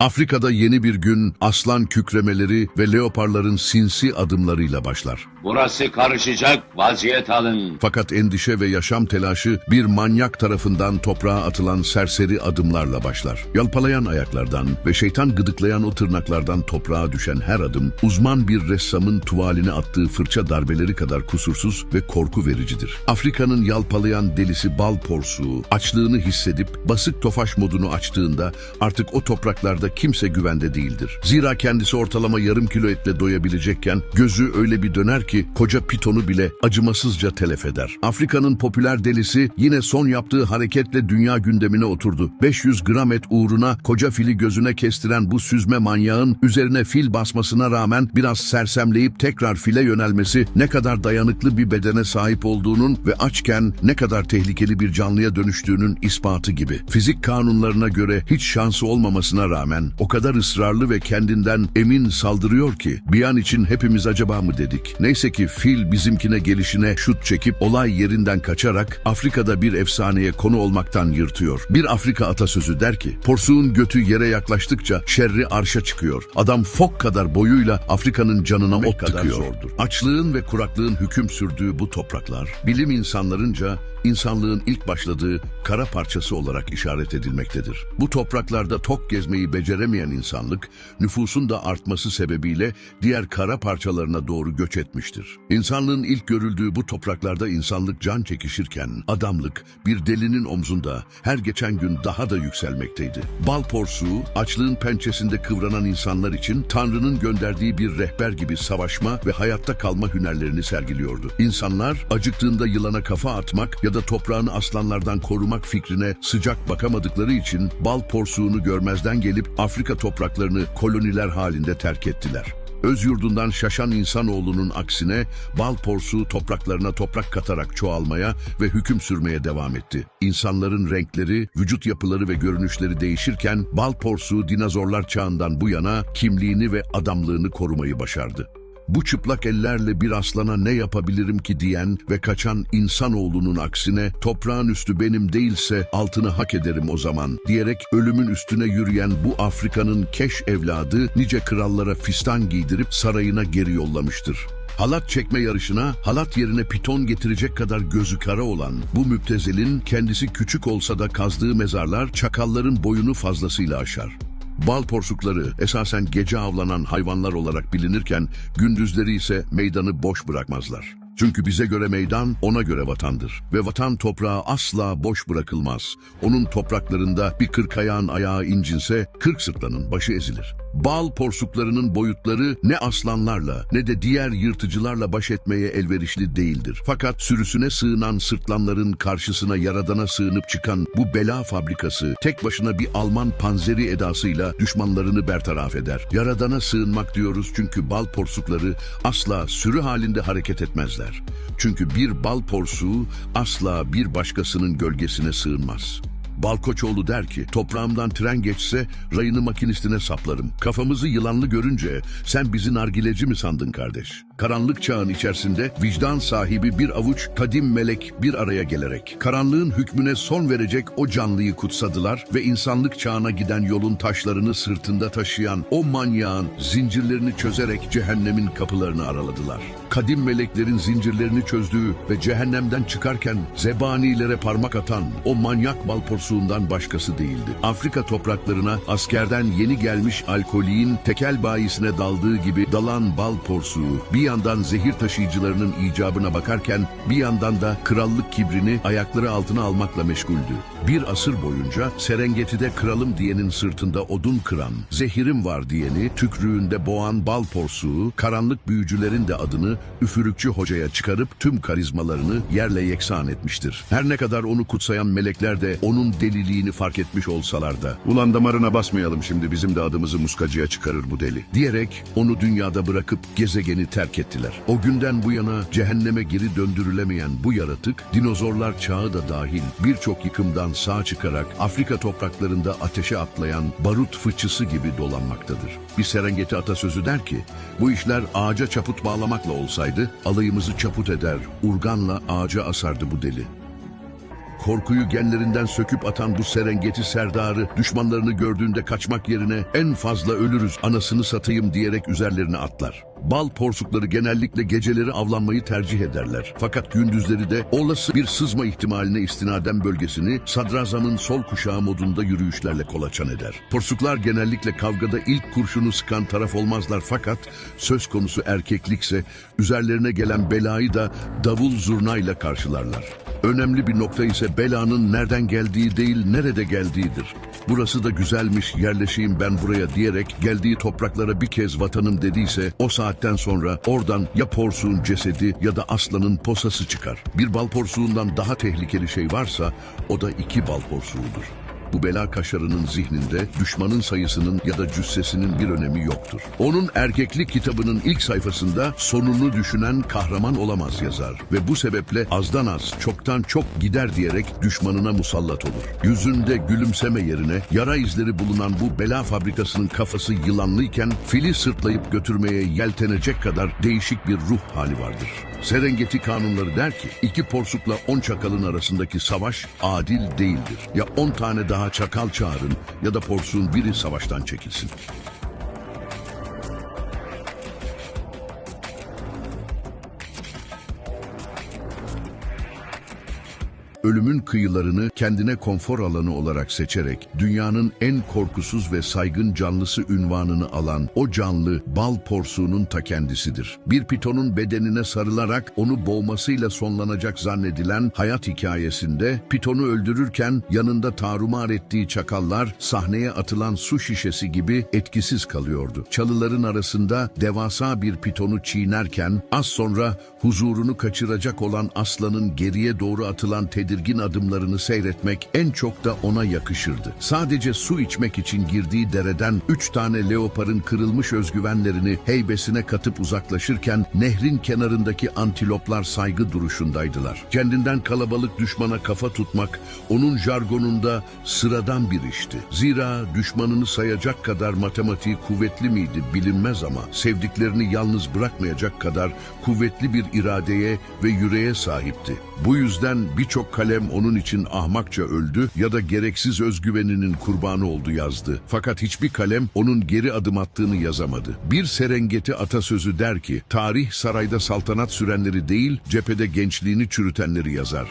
Afrika'da yeni bir gün aslan kükremeleri ve leoparların sinsi adımlarıyla başlar. Burası karışacak, vaziyet alın. Fakat endişe ve yaşam telaşı bir manyak tarafından toprağa atılan serseri adımlarla başlar. Yalpalayan ayaklardan ve şeytan gıdıklayan o tırnaklardan toprağa düşen her adım, uzman bir ressamın tuvaline attığı fırça darbeleri kadar kusursuz ve korku vericidir. Afrika'nın yalpalayan delisi bal porsuğu, açlığını hissedip basık tofaş modunu açtığında artık o topraklarda kimse güvende değildir. Zira kendisi ortalama yarım kilo etle doyabilecekken gözü öyle bir döner ki koca pitonu bile acımasızca telef eder. Afrika'nın popüler delisi yine son yaptığı hareketle dünya gündemine oturdu. 500 gram et uğruna koca fili gözüne kestiren bu süzme manyağın üzerine fil basmasına rağmen biraz sersemleyip tekrar file yönelmesi ne kadar dayanıklı bir bedene sahip olduğunun ve açken ne kadar tehlikeli bir canlıya dönüştüğünün ispatı gibi. Fizik kanunlarına göre hiç şansı olmamasına rağmen o kadar ısrarlı ve kendinden emin saldırıyor ki bir an için hepimiz acaba mı dedik. Neyse ki fil bizimkine gelişine şut çekip olay yerinden kaçarak Afrika'da bir efsaneye konu olmaktan yırtıyor. Bir Afrika atasözü der ki porsuğun götü yere yaklaştıkça şerri arşa çıkıyor. Adam fok kadar boyuyla Afrika'nın canına ot tıkıyor. Zordur. Açlığın ve kuraklığın hüküm sürdüğü bu topraklar bilim insanlarınca insanlığın ilk başladığı kara parçası olarak işaret edilmektedir. Bu topraklarda tok gezmeyi beceremeyen insanlık nüfusun da artması sebebiyle diğer kara parçalarına doğru göç etmiştir. İnsanlığın ilk görüldüğü bu topraklarda insanlık can çekişirken adamlık bir delinin omzunda her geçen gün daha da yükselmekteydi. Bal porsuğu açlığın pençesinde kıvranan insanlar için Tanrı'nın gönderdiği bir rehber gibi savaşma ve hayatta kalma hünerlerini sergiliyordu. İnsanlar acıktığında yılana kafa atmak ya da toprağını aslanlardan korumak fikrine sıcak bakamadıkları için bal porsuğunu görmezden gelip Afrika topraklarını koloniler halinde terk ettiler. Öz yurdundan şaşan insanoğlunun aksine bal porsuğu topraklarına toprak katarak çoğalmaya ve hüküm sürmeye devam etti. İnsanların renkleri, vücut yapıları ve görünüşleri değişirken bal porsuğu dinozorlar çağından bu yana kimliğini ve adamlığını korumayı başardı. Bu çıplak ellerle bir aslana ne yapabilirim ki diyen ve kaçan insanoğlunun aksine toprağın üstü benim değilse altını hak ederim o zaman diyerek ölümün üstüne yürüyen bu Afrika'nın keş evladı nice krallara fistan giydirip sarayına geri yollamıştır. Halat çekme yarışına halat yerine piton getirecek kadar gözü kara olan bu müptezelin kendisi küçük olsa da kazdığı mezarlar çakalların boyunu fazlasıyla aşar. Bal porsukları esasen gece avlanan hayvanlar olarak bilinirken gündüzleri ise meydanı boş bırakmazlar. Çünkü bize göre meydan ona göre vatandır. Ve vatan toprağı asla boş bırakılmaz. Onun topraklarında bir kırk ayağın ayağı incinse kırk sırtlanın başı ezilir. Bal porsuklarının boyutları ne aslanlarla ne de diğer yırtıcılarla baş etmeye elverişli değildir. Fakat sürüsüne sığınan sırtlanların karşısına yaradana sığınıp çıkan bu bela fabrikası tek başına bir Alman panzeri edasıyla düşmanlarını bertaraf eder. Yaradana sığınmak diyoruz çünkü bal porsukları asla sürü halinde hareket etmezler. Çünkü bir bal porsuğu asla bir başkasının gölgesine sığınmaz. Balkoçoğlu der ki, toprağımdan tren geçse rayını makinistine saplarım. Kafamızı yılanlı görünce sen bizi nargileci mi sandın kardeş? Karanlık çağın içerisinde vicdan sahibi bir avuç kadim melek bir araya gelerek karanlığın hükmüne son verecek o canlıyı kutsadılar ve insanlık çağına giden yolun taşlarını sırtında taşıyan o manyağın zincirlerini çözerek cehennemin kapılarını araladılar. Kadim meleklerin zincirlerini çözdüğü ve cehennemden çıkarken zebanilere parmak atan o manyak bal porsuğundan başkası değildi. Afrika topraklarına askerden yeni gelmiş alkoliğin tekel bayisine daldığı gibi dalan bal porsuğu bir yandan zehir taşıyıcılarının icabına bakarken bir yandan da krallık kibrini ayakları altına almakla meşguldü. Bir asır boyunca Serengeti'de kralım diyenin sırtında odun kıran, zehirim var diyeni tükrüğünde boğan bal porsuğu, karanlık büyücülerin de adını üfürükçü hocaya çıkarıp tüm karizmalarını yerle yeksan etmiştir. Her ne kadar onu kutsayan melekler de onun deliliğini fark etmiş olsalar da, ulan damarına basmayalım şimdi bizim de adımızı muskacıya çıkarır bu deli, diyerek onu dünyada bırakıp gezegeni terk ettiler. O günden bu yana cehenneme geri döndürülemeyen bu yaratık, dinozorlar çağı da dahil birçok yıkımdan sağ çıkarak Afrika topraklarında ateşe atlayan barut fıçısı gibi dolanmaktadır. Bir Serengeti atasözü der ki, bu işler ağaca çaput bağlamakla olsaydı alayımızı çaput eder, urganla ağaca asardı bu deli. Korkuyu genlerinden söküp atan bu Serengeti serdarı düşmanlarını gördüğünde kaçmak yerine en fazla ölürüz anasını satayım diyerek üzerlerine atlar. Bal porsukları genellikle geceleri avlanmayı tercih ederler. Fakat gündüzleri de olası bir sızma ihtimaline istinaden bölgesini sadrazamın sol kuşağı modunda yürüyüşlerle kolaçan eder. Porsuklar genellikle kavgada ilk kurşunu sıkan taraf olmazlar fakat söz konusu erkeklikse üzerlerine gelen belayı da davul zurnayla karşılarlar. Önemli bir nokta ise belanın nereden geldiği değil nerede geldiğidir. Burası da güzelmiş yerleşeyim ben buraya diyerek geldiği topraklara bir kez vatanım dediyse o saatten sonra oradan ya porsuğun cesedi ya da aslanın posası çıkar. Bir bal porsuğundan daha tehlikeli şey varsa o da iki bal porsuğudur. Bu bela kaşarının zihninde düşmanın sayısının ya da cüssesinin bir önemi yoktur. Onun erkeklik kitabının ilk sayfasında sonunu düşünen kahraman olamaz yazar ve bu sebeple azdan az, çoktan çok gider diyerek düşmanına musallat olur. Yüzünde gülümseme yerine yara izleri bulunan bu bela fabrikasının kafası yılanlıyken fili sırtlayıp götürmeye yeltenecek kadar değişik bir ruh hali vardır. Serengeti kanunları der ki iki porsukla on çakalın arasındaki savaş adil değildir. Ya on tane daha çakal çağırın ya da porsuğun biri savaştan çekilsin. Ölümün kıyılarını kendine konfor alanı olarak seçerek dünyanın en korkusuz ve saygın canlısı ünvanını alan o canlı bal porsuğunun ta kendisidir. Bir pitonun bedenine sarılarak onu boğmasıyla sonlanacak zannedilen hayat hikayesinde pitonu öldürürken yanında tarumar ettiği çakallar sahneye atılan su şişesi gibi etkisiz kalıyordu. Çalıların arasında devasa bir pitonu çiğnerken az sonra huzurunu kaçıracak olan aslanın geriye doğru atılan tedirgin adımlarını seyretmek en çok da ona yakışırdı. Sadece su içmek için girdiği dereden üç tane leoparın kırılmış özgüvenlerini heybesine katıp uzaklaşırken nehrin kenarındaki antiloplar saygı duruşundaydılar. Kendinden kalabalık düşmana kafa tutmak onun jargonunda sıradan bir işti. Zira düşmanını sayacak kadar matematiği kuvvetli miydi bilinmez ama sevdiklerini yalnız bırakmayacak kadar kuvvetli bir iradeye ve yüreğe sahipti. Bu yüzden birçok kalem onun için ahmakça öldü ya da gereksiz özgüveninin kurbanı oldu yazdı. Fakat hiçbir kalem onun geri adım attığını yazamadı. Bir Serengeti atasözü der ki, tarih sarayda saltanat sürenleri değil, cephede gençliğini çürütenleri yazar.